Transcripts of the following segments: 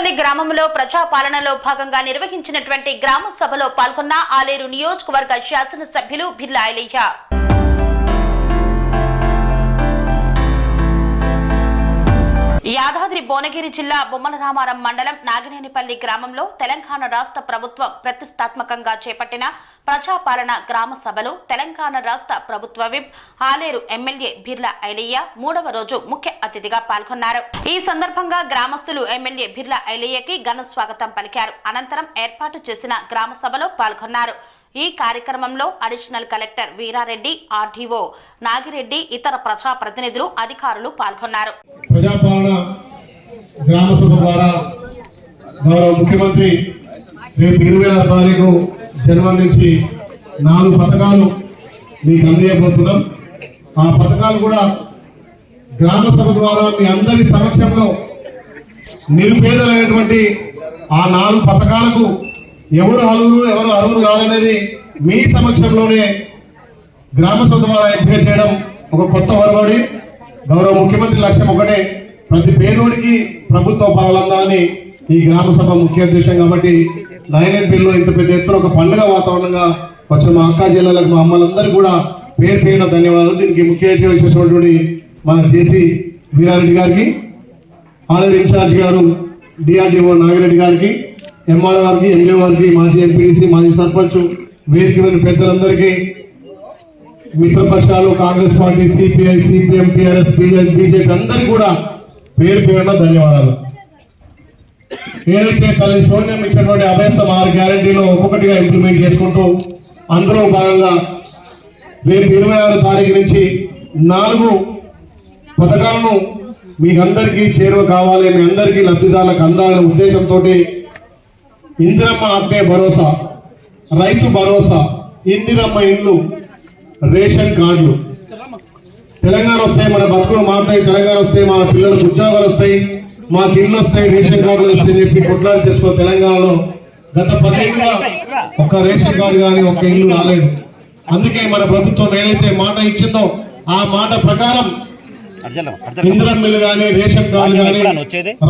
నాగినేనిపల్లి గ్రామంలో ప్రజాపాలనలో భాగంగా నిర్వహించినటువంటి గ్రామ సభలో పాల్గొన్న ఆలేరు నియోజకవర్గ శాసనసభ్యులు బిర్లా ఐలయ్య యాదాద్రి భువనగిరి జిల్లా బొమ్మలరామారం మండలం నాగినేనిపల్లి గ్రామంలో తెలంగాణ రాష్ట్ర ప్రభుత్వం ప్రతిష్టాత్మకంగా చేపట్టిన ప్రజాపాలన గ్రామ సభలో తెలంగాణ రాష్ట్ర ప్రభుత్వ విప్ ఆలేరు ఎమ్మెల్యే బిర్లా ఐలయ్య మూడవ రోజు ముఖ్య అతిథిగా పాల్గొన్నారు. ఈ సందర్భంగా గ్రామస్తులు ఎమ్మెల్యే బిర్లా ఐలయ్యకి ఘన స్వాగతం పలికారు. అనంతరం ఏర్పాటు చేసిన గ్రామ సభలో పాల్గొన్నారు. ఈ కార్యక్రమంలో additional collector Veerareddy RDO Nagireddy ఇతర ప్రజా ప్రతినిధులు అధికారులు పాల్గొన్నారు. గ్రామ సభ ద్వారా గౌరవ ముఖ్యమంత్రి రేపు ఇరవై ఆరు తారీఖు నాలుగు పథకాలు మీకు అందజేయబోతున్నాం. ఆ పథకాలు కూడా గ్రామ సభ ద్వారా మీ అందరి సమక్షంలో నిరుపేదలైనటువంటి ఆ నాలుగు పథకాలకు ఎవరు అర్హులు ఎవరు అర్హులు కాదనేది మీ సమక్షంలోనే గ్రామ సభ ద్వారా ఎంపిక చేయడం ఒక కొత్త వరవడి గౌరవ ముఖ్యమంత్రి లక్ష్యం ఒకటే. ప్రతి పేదోడికి ప్రభుత్వ పాలనందాలని ఈ గ్రామ సభ ముఖ్య ఉద్దేశం కాబట్టి నాయనపల్లిలో ఇంత పెద్ద ఎత్తున ఒక పండుగ వాతావరణంగా వచ్చిన మా అక్క జిల్లాలకు మా అమ్మలందరూ కూడా పేరు పేరున ధన్యవాదాలు. దీనికి ముఖ్య అతిథి వచ్చేసినటువంటి మన జేసీ వీరారెడ్డి గారికి ఆలయ ఇన్ఛార్జ్ గారు డిఆర్డిఓ నాగిరెడ్డి గారికి ఎంఆర్ గారికి ఎంఏ వారికి మాజీ ఎంపీడీసీ మాజీ సర్పంచ్ వేదిక వెళ్ళిన పెద్దలందరికీ మిత్రపక్షాలు Congress party CPI CPM TRS BJP BJP అందరికీ కూడా పేరు పేరున ధన్యవాదాలు. ఏదైతే తల్లి శూన్యం ఇచ్చినటువంటి అభ్యర్థం ఆరు గ్యారంటీలో ఒక్కొక్కటిగా ఇంప్లిమెంట్ చేసుకుంటూ అందులో భాగంగా రేపు ఇరవై ఆరు తారీఖు నుంచి నాలుగు పథకాలను మీకందరికీ చేరువ కావాలి మీ అందరికీ లబ్ధిదారులకు అందాలనే ఉద్దేశంతో ఇందిరమ్మ ఆత్మీయ భరోసా రైతు భరోసా ఇందిరమ్మ ఇల్లు రేషన్ కార్డులు. తెలంగాణ వస్తాయి మన బతుకులు మారుతాయి తెలంగాణ వస్తాయి మా పిల్లలకు ఉద్యోగాలు వస్తాయి మాకు ఇల్లు వస్తాయి రేషన్ కార్డులు వస్తాయి చెప్పి కొట్లాడి తెచ్చుకో తెలంగాణలో గత పదేళ్ళుగా ఒక్క రేషన్ కార్డు కానీ ఒక్క ఇల్లు రాలేదు. అందుకే మన ప్రభుత్వం ఏదైతే మాట ఇచ్చిందో ఆ మాట ప్రకారం ఇందిరం కానీ రేషన్ కార్డు కానీ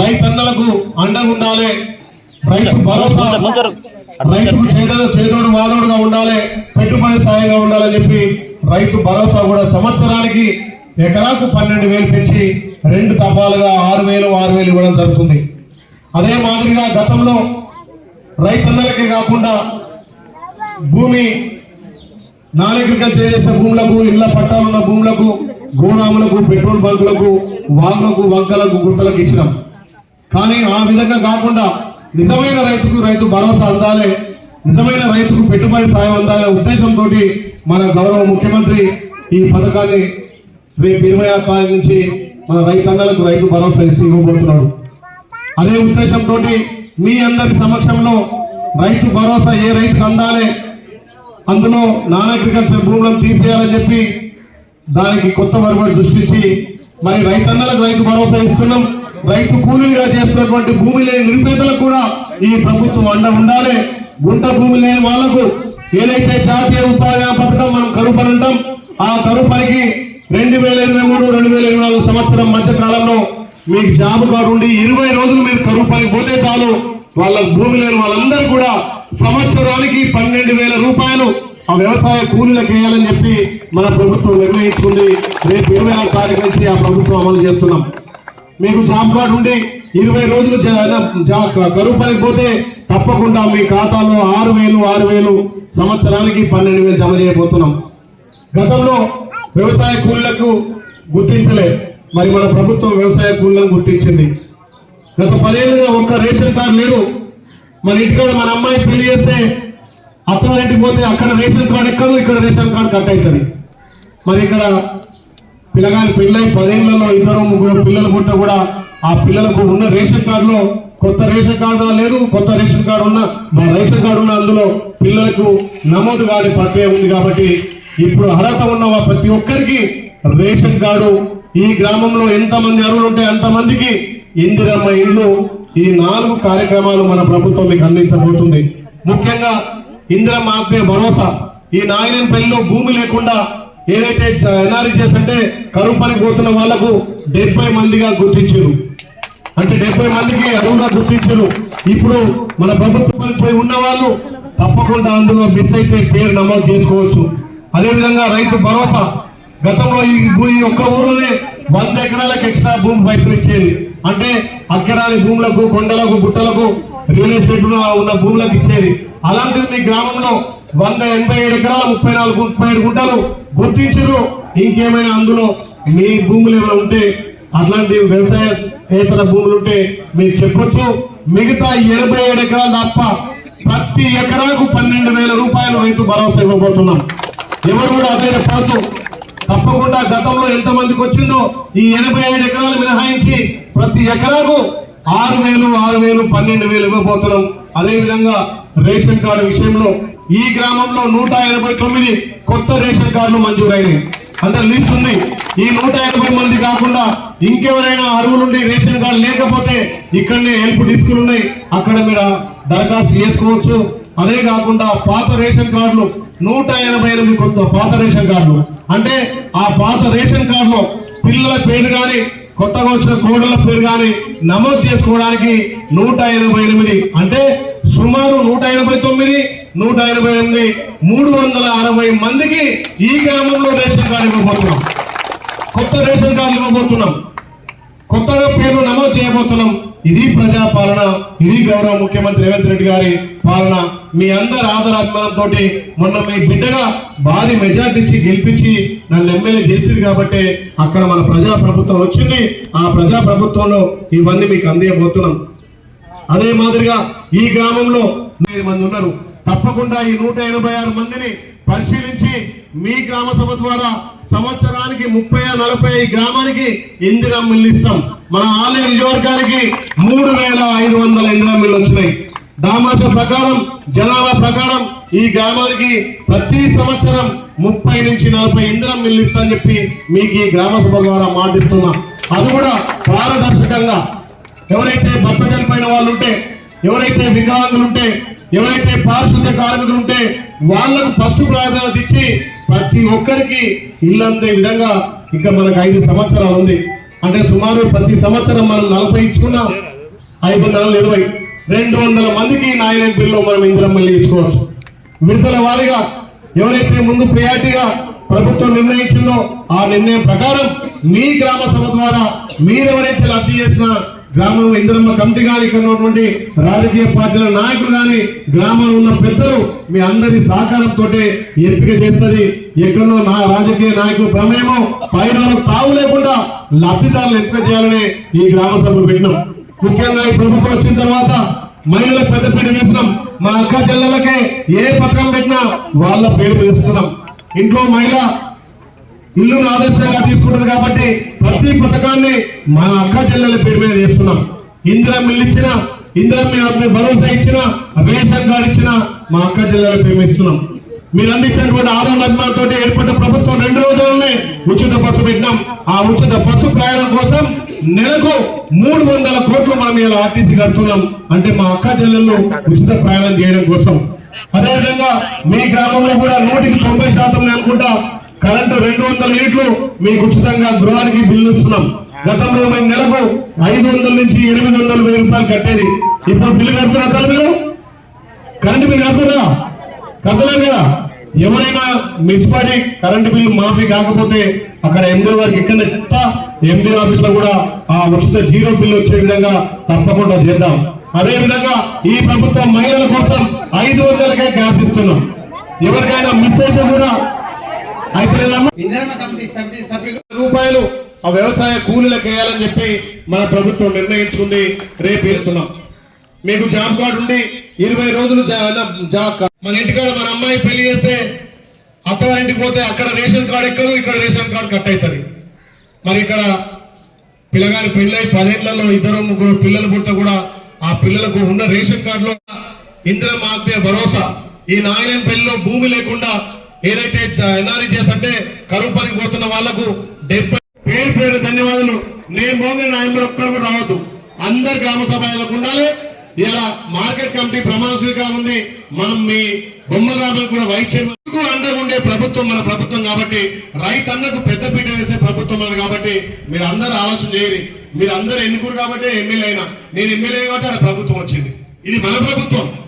రైతన్నలకు అండగా ఉండాలి రైతు భరోసా రైతుకు చేదోడు చేదోడు వాదోడుగా ఉండాలి పెట్టుబడి సాయంగా ఉండాలని చెప్పి రైతు భరోసా కూడా సంవత్సరానికి ఎకరాకు పన్నెండు వేలు పెంచి రెండు తపాలుగా ఆరు వేలు ఆరు వేలు ఇవ్వడం జరుగుతుంది. అదే మాదిరిగా గతంలో రైతన్నలకే కాకుండా భూమి నాన్ అగ్రికల్చర్ చేసే భూములకు ఇళ్ళ పట్టాలున్న భూములకు గోదాములకు పెట్రోల్ బంకులకు వాగులకు వంకలకు గుట్టలకు ఇచ్చినాం. కానీ ఆ విధంగా కాకుండా నిజమైన రైతుకు రైతు భరోసా అందాలి నిజమైన రైతుకు పెట్టుబడి సాయం అందాలనే ఉద్దేశంతో మన గౌరవ ముఖ్యమంత్రి ఈ పథకాన్ని రేపు ఇరవై ఆరు తారీఖు నుంచి మన రైతన్నలకు రైతు భరోసా ఇచ్చి ఇవ్వబోతున్నాడు. అదే ఉద్దేశంతో మీ అందరి సమక్షంలో రైతు భరోసా ఏ రైతుకు అందాలి అందులో నాన్ అగ్రికల్చర్ భూములను తీసేయాలని చెప్పి దానికి కొత్త వరబడి సృష్టించి మరి రైతన్నలకు రైతు భరోసా ఇస్తున్నాం. రైతు కూలీగా చేస్తున్నటువంటి భూమి లేని నిరుపేదలకు కూడా ఈ ప్రభుత్వం అండ ఉండాలి. గుంట భూమి లేని వాళ్ళకు ఏదైతే జాతీయ ఉపాధి పథకం మనం కరువు పని అంటాం ఆ కరువు పనికి రెండు వేల ఇరవై మూడు రెండు వేల ఇరవై నాలుగు సంవత్సరం మధ్య కాలంలో మీకు జాబ్ కార్డు ఉండి ఇరవై రోజులు మీరు కరువు పని పోతే చాలు. వాళ్ళ భూమి లేని వాళ్ళందరూ కూడా సంవత్సరానికి పన్నెండు వేల రూపాయలు ఆ వ్యవసాయ కూలీలకు వేయాలని చెప్పి మన ప్రభుత్వం నిర్ణయించుకుంది. రేపు ఇరవై ఆరు తారీఖు నుంచి ఆ ప్రభుత్వం అమలు చేస్తున్నాం. మీకు జాబ్ కార్డు ఉండి ఇరవై రోజులు జా- కరువు పనికి పోతే తప్పకుండా మీ ఖాతాలో ఆరు వేలు ఆరు వేలు సంవత్సరానికి పన్నెండు వేలు జమ చేయబోతున్నాం. గతంలో వ్యవసాయ కూలీలకు గుర్తించలే. మరి మన ప్రభుత్వం వ్యవసాయ కూలీలను గుర్తించింది. గత పదేళ్ళుగా ఒక్క రేషన్ కార్డు లేదు. మన ఇంటికాడ మన అమ్మాయి పెళ్ళి చేస్తే అత్తారింటికి పోతే అక్కడ రేషన్ కార్డు ఎక్కదు ఇక్కడ రేషన్ కార్డు కట్ అవుతుంది. మరి ఇక్కడ పిల్లగాని పెళ్ళై పదేళ్ళలో ఇద్దరు ముగ్గురు పిల్లలు పుట్ట కూడా ఆ పిల్లలకు ఉన్న రేషన్ కార్డులో కొత్త రేషన్ కార్డు లేదు కొత్త రేషన్ కార్డు ఉన్న మా రేషన్ కార్డు ఉన్న అందులో పిల్లలకు నమోదు కాని ప్రక్రియ ఉంది కాబట్టి ఇప్పుడు అర్హత ఉన్న ప్రతి ఒక్కరికి రేషన్ కార్డు. ఈ గ్రామంలో ఎంతమంది అర్హులు ఉంటే అంతమందికి ఇందిరమ్మ ఇల్లు. ఈ నాలుగు కార్యక్రమాలు మన ప్రభుత్వం మీకు అందించబోతుంది. ముఖ్యంగా ఇందిరమ్మ ఆత్మీయ భరోసా. ఈ నాయనపల్లిలో భూమి లేకుండా ఏదైతే ఎన్ఆర్ఈజెస్ అంటే కరువు పని పోతున్న వాళ్ళకు డెబ్బై మందిగా గుర్తించారు. అంటే డెబ్బై మందికి అరువుగా గుర్తించారు. ఇప్పుడు మన ప్రభుత్వం పోయి ఉన్న వాళ్ళు తప్పకుండా అందులో మిస్ అయితే పేరు నమోదు చేసుకోవచ్చు. అదేవిధంగా రైతు భరోసా. గతంలో ఈ ఒక్క ఊర్లోనే వంద ఎకరాలకు ఎక్స్ట్రా భూమి పైసలు ఇచ్చేది. అంటే అక్కరాని భూములకు కొండలకు గుట్టలకు రియల్ ఎస్టేట్ ఉన్న- ఉన్న భూములకు ఇచ్చేది. అలాంటిది మీ గ్రామంలో వంద ఎనభై ఏడు ఎకరాలు ముప్పై నాలుగు ముప్పై ఏడు గుంటలు గుర్తించరు. ఇంకేమైనా అందులో మీ భూములు ఏమైనా ఉంటే అట్లాంటి వ్యవసాయేతర భూములు ఉంటే మీరు చెప్పొచ్చు. మిగతా ఎనభై ఏడు ఎకరాలు తప్ప ప్రతి ఎకరాకు పన్నెండు వేల రూపాయలు రైతు భరోసా ఇవ్వబోతున్నాం. ఎవరు కూడా అదే పడదు తప్పకుండా గతంలో ఎంత మందికి వచ్చిందో ఈ ఎనభై ఏడు ఎకరాలు మినహాయించి ప్రతి ఎకరాకు ఆరు వేలు ఆరు వేలు పన్నెండు వేలు ఇవ్వబోతున్నాం. అదేవిధంగా రేషన్ కార్డు విషయంలో ఈ గ్రామంలో నూట ఎనభై తొమ్మిది కొత్త రేషన్ కార్డులు మంజూరైనవి అందరు లిస్ట్ ఉంది ఈ నూట ఎనభై మంది కాకుండా ఇంకెవరైనా అరువులుండి రేషన్ కార్డు లేకపోతే ఇక్కడనే హెల్ప్ డిస్కులు ఉన్నాయి. అక్కడ మీరు దరఖాస్తు చేసుకోవచ్చు. అదే కాకుండా పాత రేషన్ కార్డులు నూట ఎనభై ఎనిమిది కొత్త పాత రేషన్ కార్డులు. అంటే ఆ పాత రేషన్ కార్డులో పిల్లల పేరు కానీ కొత్తగా వచ్చిన కోడల పేరు కానీ నమోదు చేసుకోవడానికి నూట ఎనభై ఎనిమిది అంటే నూట ఎనభై ఎనిమిది మూడు వందల అరవై మందికి ఈ గ్రామంలో రేషన్ కార్డు ఇవ్వబోతున్నాం. కొత్త రేషన్ కార్డులు ఇవ్వబోతున్నాం. కొత్తగా పేర్లు నమోదు చేయబోతున్నాం. ఇది ప్రజా పాలన ఇది గౌరవ ముఖ్యమంత్రి రేవంత్ రెడ్డి గారి పాలన. మీ అందరి ఆదరాభిమానంతో మొన్న మీ బిడ్డగా భారీ మెజార్టీ ఇచ్చి గెలిపించి నన్ను ఎమ్మెల్యే చేసింది కాబట్టి అక్కడ మన ప్రజా ప్రభుత్వం వచ్చింది. ఆ ప్రజా ప్రభుత్వంలో ఇవన్నీ మీకు అందియబోతున్నాం. అదే మాదిరిగా ఈ గ్రామంలో మంది ఉన్నారు. తప్పకుండా ఈ నూట ఎనభై ఆరు మందిని పరిశీలించి మీ గ్రామ సభ ద్వారా సంవత్సరానికి ముప్పై నలభై ఈ గ్రామానికి ఇందిరా మిల్లు ఇస్తాం. మన ఆలయ నియోజకానికి మూడు వేల ఐదు వందల ఇందిరా మిల్లు వచ్చినాయి. దామాష ప్రకారం జనాభా ప్రకారం ఈ గ్రామానికి ప్రతి సంవత్సరం ముప్పై నుంచి నలభై ఇందిరం మిల్లిస్తా అని చెప్పి మీకు ఈ గ్రామ సభ ద్వారా మాటిస్తున్నా. అది కూడా పారదర్శకంగా. ఎవరైతే భర్త చనిపోయిన వాళ్ళు ఉంటే ఎవరైతే వికలాంగులు ఉంటే ఎవరైతే పారిశుద్ధ్య కార్మికులు ఉంటే వాళ్ళకు ఫస్ట్ ప్రాధాన్యత ఇచ్చి ప్రతి ఒక్కరికి ఇల్లు అందే విధంగా ఇంకా మనకు ఐదు సంవత్సరాలు ఉంది. అంటే సుమారు ప్రతి సంవత్సరం మనం నలభై ఇచ్చుకున్నాం ఐదు వందల ఇరవై. రెండు వందల మందికి నాయన బిల్లు మనం ఇందిరం మళ్ళీ ఇచ్చుకోవచ్చు విడుదల వారిగా ఎవరైతే ముందు ప్రియారిటీగా ప్రభుత్వం నిర్ణయించిందో ఆ నిర్ణయం ప్రకారం మీ గ్రామ సభ ద్వారా మీరెవరైతే లబ్ధి చేసిన గ్రామంలో ఇంద్రమ్మ కమిటీ కానీ ఇక్కడ ఉన్నటువంటి రాజకీయ పార్టీల నాయకులు కానీ గ్రామంలో ఉన్న పెద్దలు మీ అందరి సహకారంతో ఎంపిక చేస్తుంది. ఎక్కడో నా రాజకీయ నాయకుల ప్రమేయం పైన తావు లేకుండా లబ్ధిదారులు ఎంపిక చేయాలని ఈ గ్రామ సభలు పెట్టినాం. ముఖ్యంగా ఈ ప్రభుత్వం వచ్చిన తర్వాత మహిళలకు పెద్దపీట వేసినాం. మా అక్క చెల్లెలకే ఏ పథకం పెట్టినా వాళ్ళ పేరు పిలుస్తున్నాం ఇంట్లో మహిళ ఇల్లును ఆదర్శంగా తీసుకుంటుంది కాబట్టి ప్రతి పథకాన్ని మా అక్క చెల్లెల పేరు మీద చేస్తున్నాం ఇందిరా మిల్లు ఇచ్చిన ఇందిరా మీ భరోసా ఇచ్చిన రేషన్ కార్డు ఇచ్చిన మా అక్క చెల్లెల పేరు ఇస్తున్నాం. మీరు అందించినటువంటి ఆదరణ అభిమానంతో ఏర్పడ్డ ప్రభుత్వం రెండు రోజుల్లోనే ఉచిత బస్సు పెట్టినాం. ఆ ఉచిత బస్సు ప్రయాణం కోసం నెలకు మూడు వందల కోట్లు మనం ఇలా ఆర్టీసీ కడుతున్నాం. అంటే మా అక్క చెల్లెళ్ళు ఉచిత ప్రయాణం చేయడం కోసం. అదేవిధంగా మీ గ్రామంలో కూడా నూటికి తొంభై శాతం అనుకుంటా కరెంటు రెండు వందల యూనిట్లు మీకు ఉచితంగా గృహానికి బిల్లు ఇస్తున్నాం. గతంలో మేము నెలకు ఐదు వందల నుంచి ఎనిమిది వందల వెయ్యి రూపాయలు కట్టేది. ఇప్పుడు బిల్లు కడుతున్నారు మీరు? కరెంటు బిల్లు కడుతున్నా కట్టలేదు కదా. ఎవరైనా మున్సిపాలిటీ కరెంటు బిల్లు మాఫీ కాకపోతే అక్కడ ఎండి వారికి ఎక్కడ చెప్తా ఎండి ఆఫీస్లో కూడా ఆ ఉచిత జీరో బిల్లు వచ్చే విధంగా తప్పకుండా చేద్దాం. అదే విధంగా ఈ ప్రభుత్వం మహిళల కోసం ఐదు వందలకే గ్యాస్ ఇస్తున్నాం. ఎవరికైనా మిస్ అయితే కూడా కమిటీ సభ్యులు రూపాయలు ఆ వ్యవసాయ కూలీలకు వేయాలని చెప్పి మన ప్రభుత్వం నిర్ణయించుకుంది. రేపు వేస్తున్నాం. మీకు జాబ్ కార్డు ఉండి ఇరవై రోజులు జా- జాబ్ మన ఇంటికాడ మన అమ్మాయి పెళ్ళి చేస్తే అత్తగారింటికి పోతే అక్కడ రేషన్ కార్డు ఎక్కదు ఇక్కడ రేషన్ కార్డు కట్ అవుతుంది మరి ఇక్కడ పిల్లగాని పెళ్ళై పదేళ్ళలో ఇద్దరు ముగ్గురు పిల్లలు పుట్ట కూడా ఆ పిల్లలకు ఉన్న రేషన్ కార్డులో ఇంద్ర మాత్య భరోసా. ఈ నాయన పెళ్ళిలో భూమి లేకుండా ఏదైతే ఎన్ఆర్జీఎస్ అంటే కరువు పనికి పోతున్న వాళ్ళకు డెబ్బై పేరు పేరు ధన్యవాదాలు. నేను పోతే నాయన ఒక్కరు కూడా రావద్దు. అందరు గ్రామ సభలకు ఉండాలి. ఇలా మార్కెట్ కమిటీ ప్రమాణ స్వీకారం ఉంది. మనం మీ బొమ్మ గ్రామాలకు కూడా వైద్యం అండగా ఉండే ప్రభుత్వం మన ప్రభుత్వం కాబట్టి రైతన్నకు పెద్దపీట వేసే ప్రభుత్వం మనది కాబట్టి మీరు అందరు ఆలోచన చేయరు మీరు అందరు ఎన్నుకురు కాబట్టి ఎమ్మెల్యే అయినా. నేను ఎమ్మెల్యే కాబట్టి ఆడ ప్రభుత్వం వచ్చింది. ఇది మన ప్రభుత్వం.